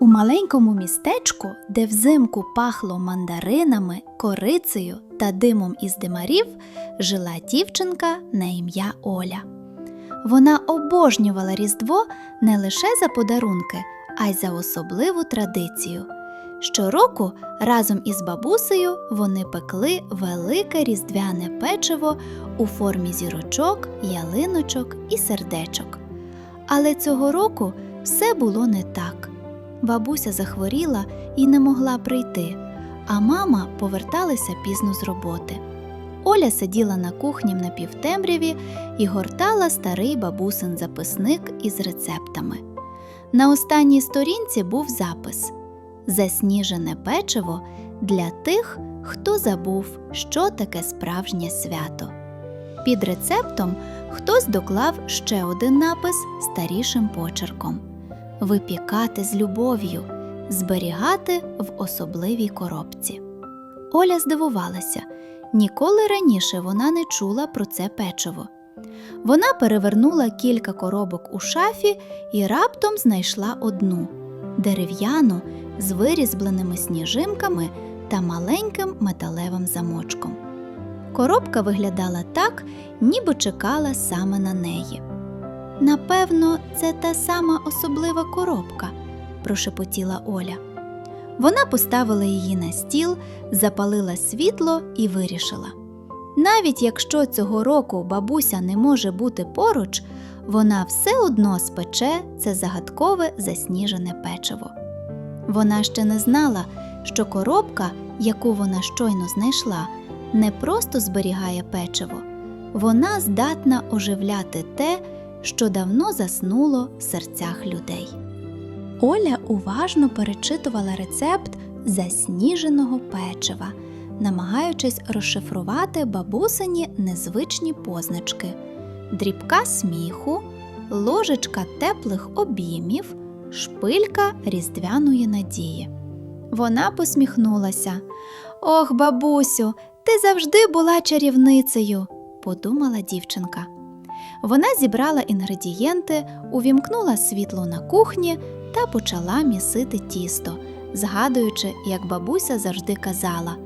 У маленькому містечку, де взимку пахло мандаринами, корицею та димом із димарів, жила дівчинка на ім'я Оля. Вона обожнювала Різдво не лише за подарунки, а й за особливу традицію. Щороку разом із бабусею вони пекли велике різдвяне печиво у формі зірочок, ялиночок і сердечок. Але цього року все було не так. Бабуся захворіла і не могла прийти, а мама поверталася пізно з роботи. Оля сиділа на кухні в напівтемряві і гортала старий бабусин записник із рецептами. На останній сторінці був запис Засніжене печиво для тих, хто забув, що таке справжнє свято. Під рецептом хтось доклав ще один напис старішим почерком випікати з любов'ю, зберігати в особливій коробці. Оля здивувалася, ніколи раніше вона не чула про це печиво. Вона перевернула кілька коробок у шафі і раптом знайшла одну дерев'яну з вирізбленими сніжинками та маленьким металевим замочком. Коробка виглядала так, ніби чекала саме на неї. Напевно, це та сама особлива коробка, прошепотіла Оля. Вона поставила її на стіл, запалила світло і вирішила. Навіть якщо цього року бабуся не може бути поруч, вона все одно спече це загадкове засніжене печиво. Вона ще не знала, що коробка, яку вона щойно знайшла, не просто зберігає печиво, вона здатна оживляти те, що давно заснуло в серцях людей. Оля уважно перечитувала рецепт засніженого печива, намагаючись розшифрувати бабусині незвичні позначки, дрібка сміху, ложечка теплих обіймів, шпилька різдвяної надії. Вона посміхнулася. Ох, бабусю, ти завжди була чарівницею, подумала дівчинка. Вона зібрала інгредієнти, увімкнула світло на кухні та почала місити тісто, згадуючи, як бабуся завжди казала: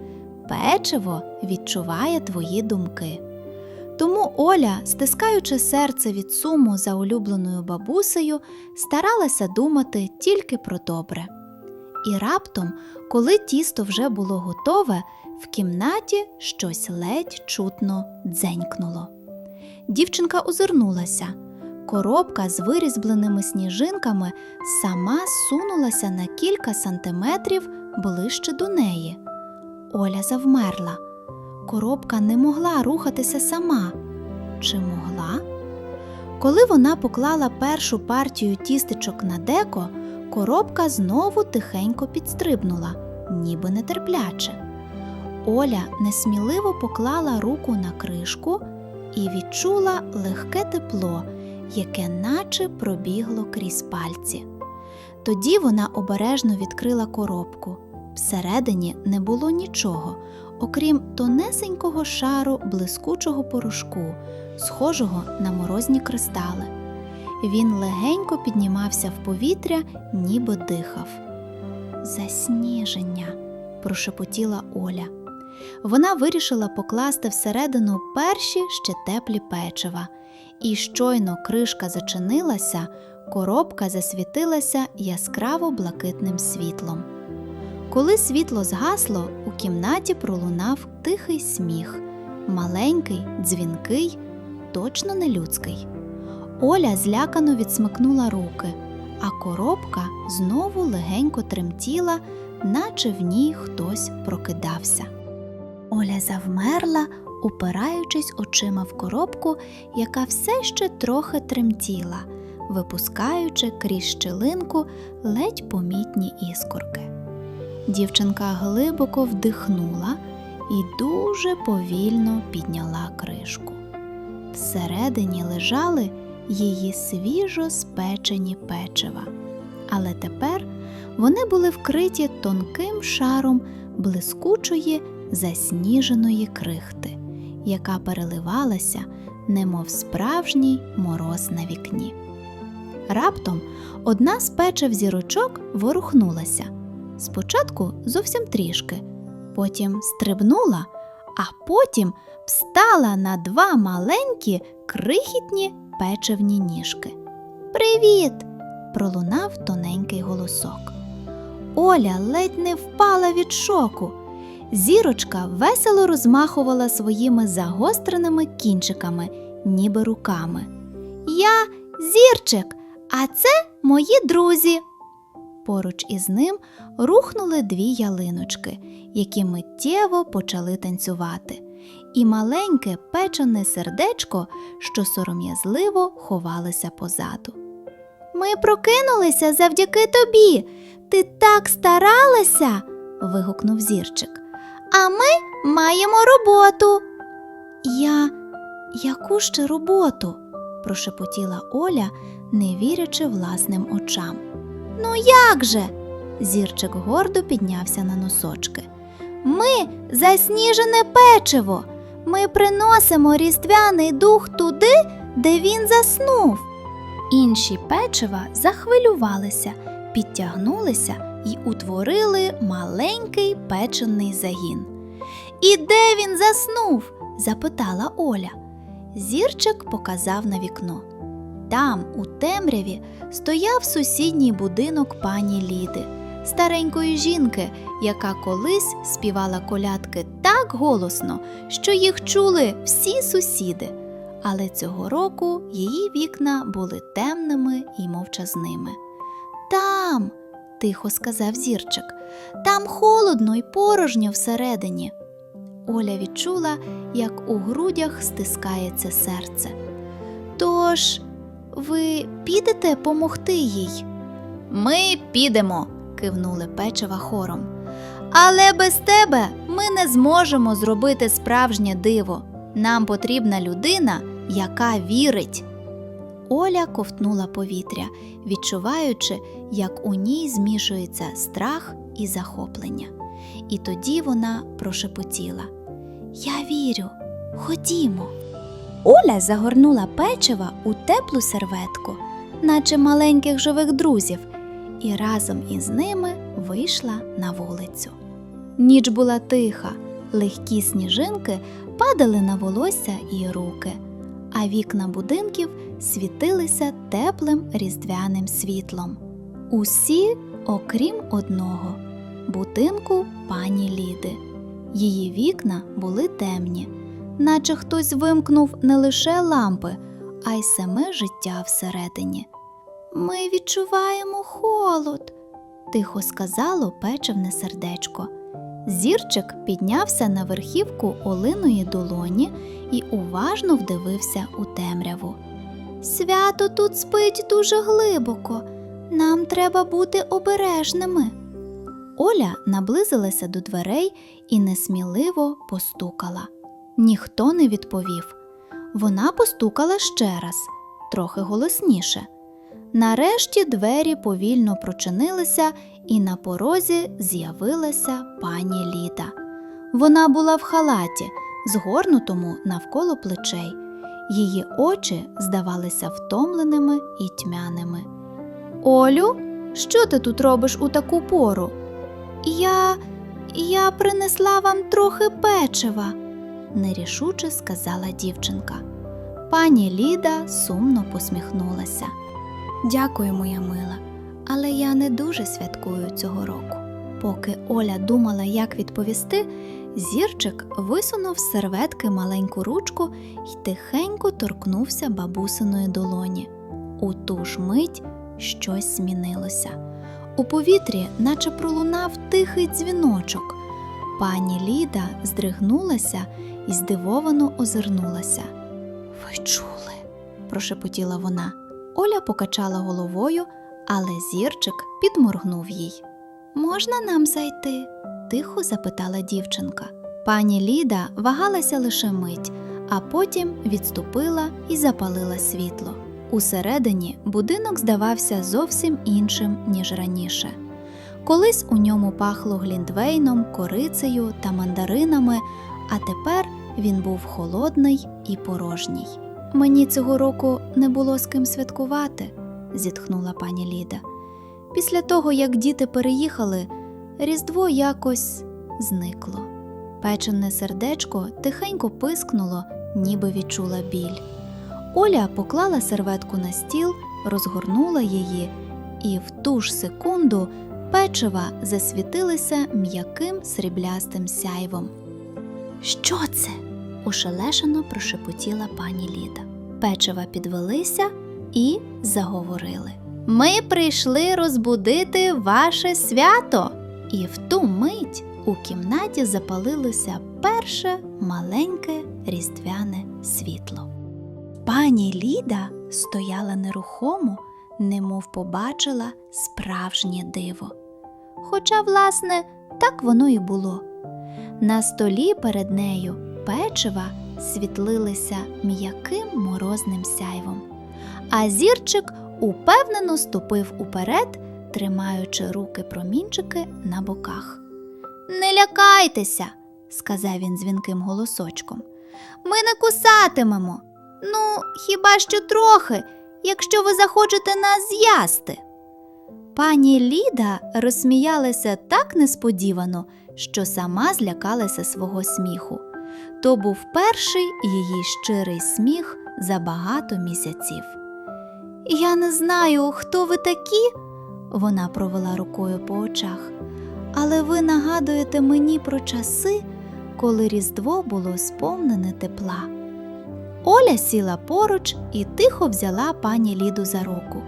печиво відчуває твої думки. Тому Оля, стискаючи серце від суму за улюбленою бабусею, старалася думати тільки про добре. І раптом, коли тісто вже було готове, в кімнаті щось ледь чутно дзенькнуло. Дівчинка озирнулася. Коробка з вирізбленими сніжинками сама сунулася на кілька сантиметрів ближче до неї. Оля завмерла. Коробка не могла рухатися сама. Чи могла? Коли вона поклала першу партію тістечок на деко, коробка знову тихенько підстрибнула, ніби нетерпляче. Оля несміливо поклала руку на кришку і відчула легке тепло, яке наче пробігло крізь пальці. Тоді вона обережно відкрила коробку. Всередині не було нічого, окрім тонесенького шару блискучого порошку, схожого на морозні кристали. Він легенько піднімався в повітря, ніби дихав. Засніження, прошепотіла Оля. Вона вирішила покласти всередину перші ще теплі печива, і щойно кришка зачинилася, коробка засвітилася яскраво блакитним світлом. Коли світло згасло, у кімнаті пролунав тихий сміх, маленький, дзвінкий, точно не людський. Оля злякано відсмикнула руки, а коробка знову легенько тремтіла, наче в ній хтось прокидався. Оля завмерла, упираючись очима в коробку, яка все ще трохи тремтіла, випускаючи крізь щелинку ледь помітні іскорки. Дівчинка глибоко вдихнула і дуже повільно підняла кришку. Всередині лежали її свіжо спечені печива, але тепер вони були вкриті тонким шаром блискучої засніженої крихти, яка переливалася, немов справжній мороз на вікні. Раптом одна з печив зірочок ворухнулася. Спочатку зовсім трішки, потім стрибнула, а потім встала на два маленькі крихітні печивні ніжки. Привіт! пролунав тоненький голосок. Оля ледь не впала від шоку. Зірочка весело розмахувала своїми загостреними кінчиками, ніби руками. Я зірчик, а це мої друзі. Поруч із ним рухнули дві ялиночки, які миттєво почали танцювати, і маленьке печене сердечко, що сором'язливо ховалося позаду. Ми прокинулися завдяки тобі. Ти так старалася. вигукнув зірчик. А ми маємо роботу. Я яку ще роботу? прошепотіла Оля, не вірячи власним очам. Ну як же? Зірчик гордо піднявся на носочки. Ми засніжене печиво. Ми приносимо різдвяний дух туди, де він заснув. Інші печива захвилювалися, підтягнулися і утворили маленький печений загін. І де він заснув? запитала Оля. Зірчик показав на вікно. Там, у темряві, стояв сусідній будинок пані Ліди, старенької жінки, яка колись співала колядки так голосно, що їх чули всі сусіди. Але цього року її вікна були темними і мовчазними. Там, тихо сказав зірчик, там холодно й порожньо всередині. Оля відчула, як у грудях стискається серце. Тож, ви підете помогти їй? Ми підемо, кивнули печива хором. Але без тебе ми не зможемо зробити справжнє диво. Нам потрібна людина, яка вірить. Оля ковтнула повітря, відчуваючи, як у ній змішується страх і захоплення. І тоді вона прошепотіла: Я вірю, ходімо. Оля загорнула печива у теплу серветку, наче маленьких живих друзів, і разом із ними вийшла на вулицю. Ніч була тиха, легкі сніжинки падали на волосся і руки, а вікна будинків світилися теплим різдвяним світлом. Усі, окрім одного будинку пані Ліди. Її вікна були темні, наче хтось вимкнув не лише лампи, а й саме життя всередині. Ми відчуваємо холод, тихо сказало печивне сердечко. Зірчик піднявся на верхівку олиної долоні і уважно вдивився у темряву. Свято тут спить дуже глибоко. Нам треба бути обережними. Оля наблизилася до дверей і несміливо постукала. Ніхто не відповів. Вона постукала ще раз, трохи голосніше. Нарешті двері повільно прочинилися, і на порозі з'явилася пані Ліда. Вона була в халаті, згорнутому навколо плечей. Її очі здавалися втомленими і тьмяними. Олю, що ти тут робиш у таку пору? Я. я принесла вам трохи печива, нерішуче сказала дівчинка. Пані Ліда сумно посміхнулася. Дякую, моя мила, але я не дуже святкую цього року. Поки Оля думала, як відповісти, зірчик висунув з серветки маленьку ручку і тихенько торкнувся бабусиної долоні. У ту ж мить щось змінилося. У повітрі, наче пролунав тихий дзвіночок. Пані Ліда здригнулася і здивовано озирнулася. Ви чули? прошепотіла вона. Оля покачала головою, але зірчик підморгнув їй. Можна нам зайти? тихо запитала дівчинка. Пані Ліда вагалася лише мить, а потім відступила і запалила світло. Усередині будинок здавався зовсім іншим, ніж раніше. Колись у ньому пахло глінтвейном, корицею та мандаринами, а тепер він був холодний і порожній. Мені цього року не було з ким святкувати, зітхнула пані Ліда. Після того, як діти переїхали, Різдво якось зникло. Печене сердечко тихенько пискнуло, ніби відчула біль. Оля поклала серветку на стіл, розгорнула її, і в ту ж секунду печива засвітилися м'яким сріблястим сяйвом. Що це? Ошелешено прошепотіла пані Ліда. Печива підвелися і заговорили. Ми прийшли розбудити ваше свято. І в ту мить у кімнаті запалилося перше маленьке різдвяне світло. Пані Ліда стояла нерухомо, немов побачила справжнє диво. Хоча, власне, так воно і було. На столі перед нею печива світлилися м'яким морозним сяйвом, а зірчик упевнено ступив уперед, тримаючи руки промінчики на боках. Не лякайтеся, сказав він дзвінким голосочком. Ми не кусатимемо. Ну, хіба що трохи, якщо ви захочете нас з'ясти. Пані Ліда розсміялася так несподівано, що сама злякалася свого сміху. То був перший її щирий сміх за багато місяців. Я не знаю, хто ви такі, вона провела рукою по очах, але ви нагадуєте мені про часи, коли Різдво було сповнене тепла. Оля сіла поруч і тихо взяла пані Ліду за руку.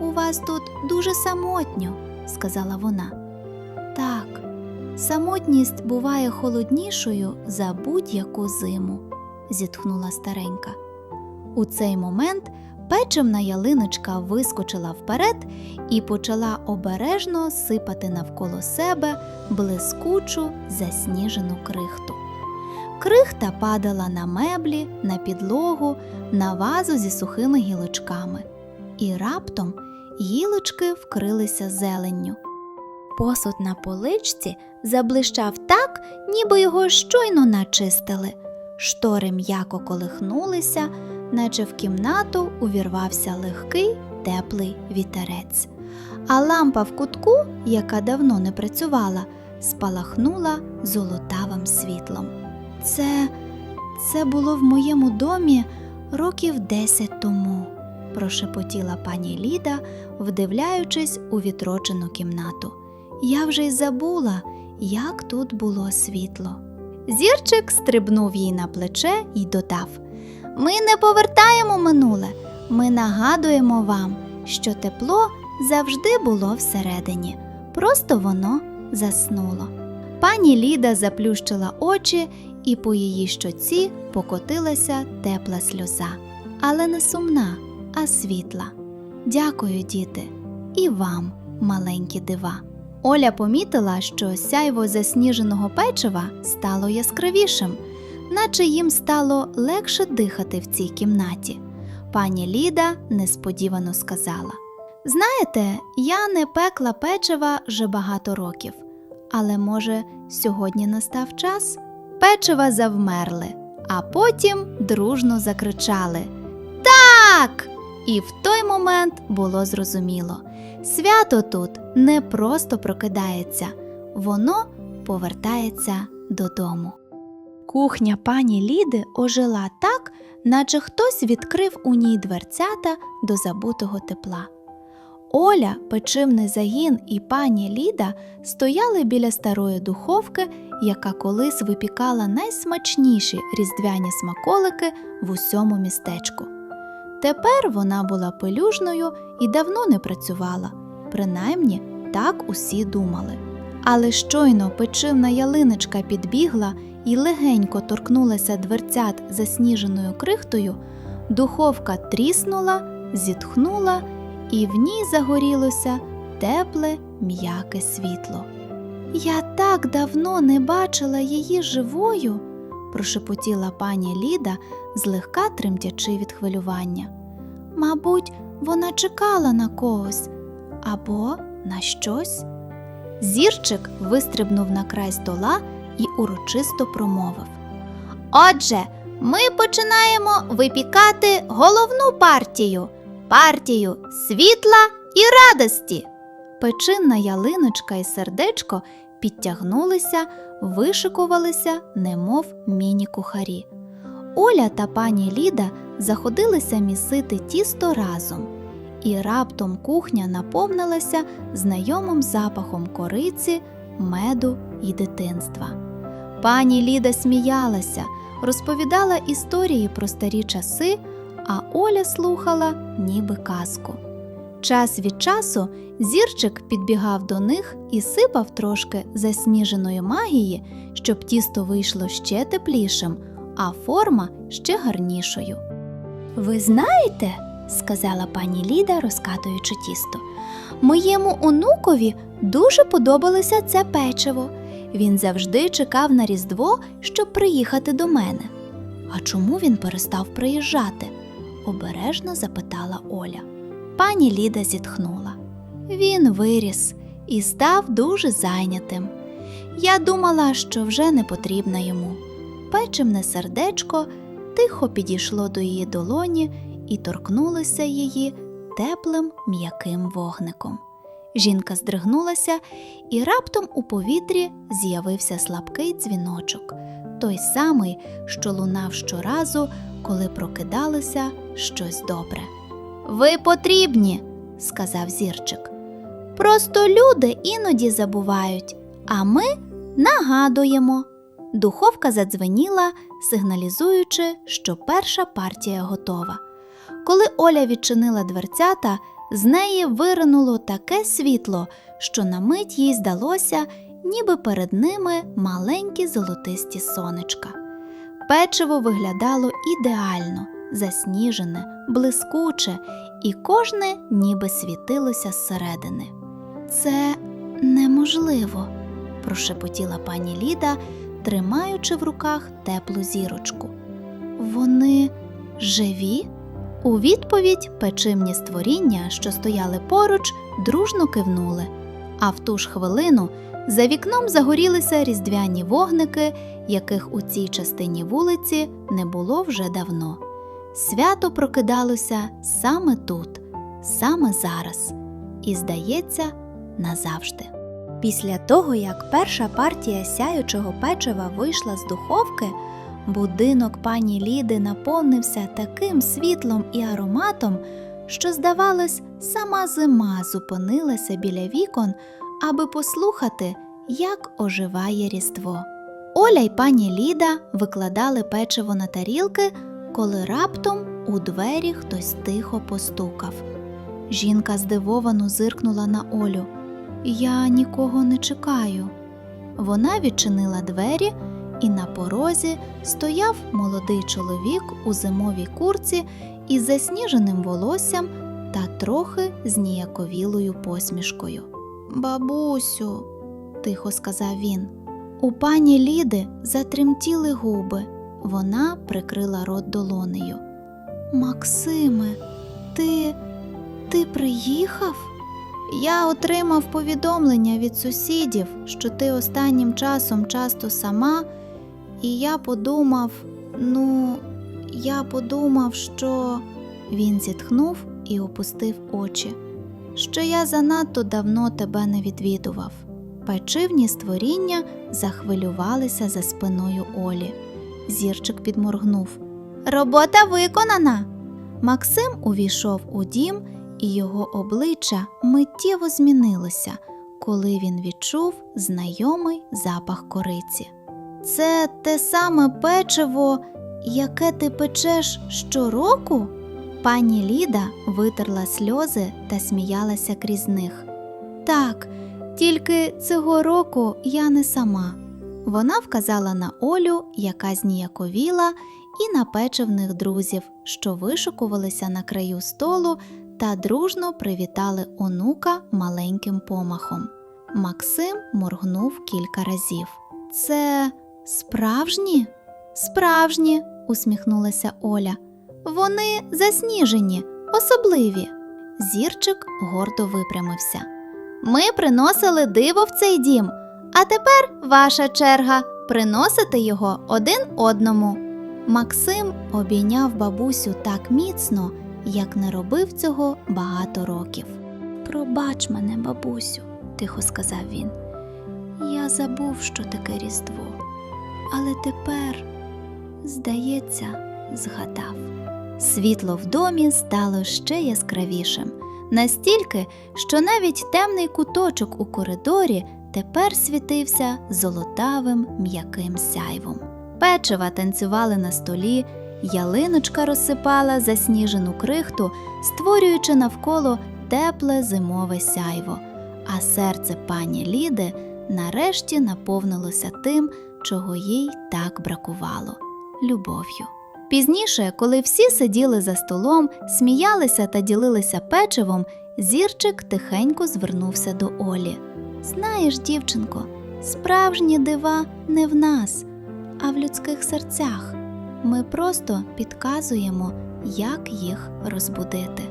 У вас тут дуже самотньо, сказала вона. Самотність буває холоднішою за будь-яку зиму, зітхнула старенька. У цей момент печивна ялиночка вискочила вперед і почала обережно сипати навколо себе блискучу засніжену крихту. Крихта падала на меблі, на підлогу, на вазу зі сухими гілочками. І раптом гілочки вкрилися зеленню. Посуд на поличці заблищав так, ніби його щойно начистили. Штори м'яко колихнулися, наче в кімнату увірвався легкий теплий вітерець. А лампа в кутку, яка давно не працювала, спалахнула золотавим світлом. Це, це було в моєму домі років десять тому, прошепотіла пані Ліда, вдивляючись у вітрочену кімнату. Я вже й забула, як тут було світло. Зірчик стрибнув їй на плече і додав: Ми не повертаємо минуле, ми нагадуємо вам, що тепло завжди було всередині, просто воно заснуло. Пані Ліда заплющила очі, і по її щоці покотилася тепла сльоза, але не сумна, а світла. Дякую, діти, і вам, маленькі дива. Оля помітила, що сяйво засніженого печива стало яскравішим, наче їм стало легше дихати в цій кімнаті. Пані Ліда несподівано сказала: Знаєте, я не пекла печива вже багато років, але може, сьогодні настав час? Печива завмерли, а потім дружно закричали Так! І в той момент було зрозуміло. Свято тут не просто прокидається, воно повертається додому. Кухня пані Ліди ожила так, наче хтось відкрив у ній дверцята до забутого тепла. Оля, печивний загін і пані Ліда стояли біля старої духовки, яка колись випікала найсмачніші різдвяні смаколики в усьому містечку. Тепер вона була пелюжною і давно не працювала, принаймні так усі думали. Але щойно печивна ялиночка підбігла і легенько торкнулася дверцят засніженою крихтою, духовка тріснула, зітхнула, і в ній загорілося тепле м'яке світло. Я так давно не бачила її живою, прошепотіла пані Ліда, злегка тремтячи від хвилювання. Мабуть, вона чекала на когось або на щось. Зірчик вистрибнув на край стола і урочисто промовив: Отже, ми починаємо випікати головну партію партію світла і радості. Печинна ялиночка і сердечко підтягнулися, вишикувалися, немов міні-кухарі. Оля та пані Ліда заходилися місити тісто разом, і раптом кухня наповнилася знайомим запахом кориці, меду і дитинства. Пані Ліда сміялася, розповідала історії про старі часи, а Оля слухала ніби казку. Час від часу зірчик підбігав до них і сипав трошки засніженої магії, щоб тісто вийшло ще теплішим, а форма ще гарнішою. Ви знаєте, сказала пані Ліда, розкатуючи тісто, моєму онукові дуже подобалося це печиво. Він завжди чекав на Різдво, щоб приїхати до мене. А чому він перестав приїжджати? обережно запитала Оля. Пані Ліда зітхнула. Він виріс і став дуже зайнятим. Я думала, що вже не потрібна йому. Печемне сердечко тихо підійшло до її долоні і торкнулося її теплим м'яким вогником. Жінка здригнулася, і раптом у повітрі з'явився слабкий дзвіночок, той самий, що лунав щоразу, коли прокидалося щось добре. Ви потрібні, сказав зірчик. Просто люди іноді забувають, а ми нагадуємо. Духовка задзвеніла, сигналізуючи, що перша партія готова. Коли Оля відчинила дверцята, з неї виринуло таке світло, що на мить їй здалося, ніби перед ними маленькі золотисті сонечка. Печиво виглядало ідеально, засніжене, блискуче, і кожне ніби світилося зсередини. Це неможливо, прошепотіла пані Ліда, тримаючи в руках теплу зірочку. Вони живі? У відповідь печимні створіння, що стояли поруч, дружно кивнули, а в ту ж хвилину за вікном загорілися різдвяні вогники, яких у цій частині вулиці не було вже давно. Свято прокидалося саме тут, саме зараз, і, здається, назавжди. Після того, як перша партія сяючого печива вийшла з духовки, будинок пані Ліди наповнився таким світлом і ароматом, що, здавалось, сама зима зупинилася біля вікон, аби послухати, як оживає Різдво. Оля й пані Ліда викладали печиво на тарілки, коли раптом у двері хтось тихо постукав. Жінка здивовано зиркнула на Олю. Я нікого не чекаю. Вона відчинила двері, і на порозі стояв молодий чоловік у зимовій курці із засніженим волоссям та трохи зніяковілою посмішкою. Бабусю, тихо сказав він. У пані Ліди затремтіли губи. Вона прикрила рот долонею. Максиме, ти. ти приїхав? Я отримав повідомлення від сусідів, що ти останнім часом часто сама, і я подумав, ну, я подумав, що. Він зітхнув і опустив очі, що я занадто давно тебе не відвідував. Печивні створіння захвилювалися за спиною Олі. Зірчик підморгнув. Робота виконана. Максим увійшов у дім, і його обличчя миттєво змінилося, коли він відчув знайомий запах кориці. Це те саме печиво, яке ти печеш щороку? Пані Ліда витерла сльози та сміялася крізь них. Так, тільки цього року я не сама. Вона вказала на Олю, яка зніяковіла, і на печивних друзів, що вишукувалися на краю столу та дружно привітали онука маленьким помахом. Максим моргнув кілька разів. Це справжні? Справжні, усміхнулася Оля. Вони засніжені, особливі. Зірчик гордо випрямився. Ми приносили диво в цей дім, а тепер ваша черга приносити його один одному. Максим обійняв бабусю так міцно, як не робив цього багато років. Пробач мене, бабусю, тихо сказав він. Я забув, що таке Різдво, але тепер, здається, згадав. Світло в домі стало ще яскравішим, настільки, що навіть темний куточок у коридорі тепер світився золотавим м'яким сяйвом. Печива танцювали на столі, ялиночка розсипала засніжену крихту, створюючи навколо тепле зимове сяйво, а серце пані Ліди нарешті наповнилося тим, чого їй так бракувало любов'ю. Пізніше, коли всі сиділи за столом, сміялися та ділилися печивом, зірчик тихенько звернувся до Олі. Знаєш, дівчинко, справжні дива не в нас, а в людських серцях. Ми просто підказуємо, як їх розбудити.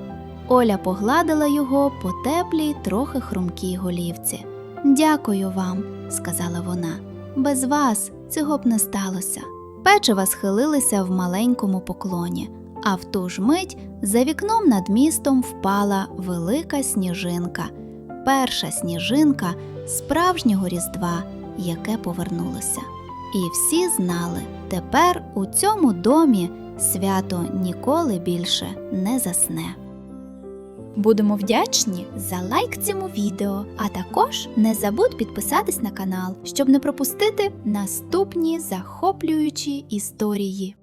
Оля погладила його по теплій, трохи хрумкій голівці. Дякую вам, сказала вона. Без вас цього б не сталося. Печива схилилися в маленькому поклоні, а в ту ж мить за вікном над містом впала велика сніжинка, перша сніжинка справжнього різдва, яке повернулося. І всі знали, тепер у цьому домі свято ніколи більше не засне. Будемо вдячні за лайк цьому відео, а також не забудь підписатись на канал, щоб не пропустити наступні захоплюючі історії.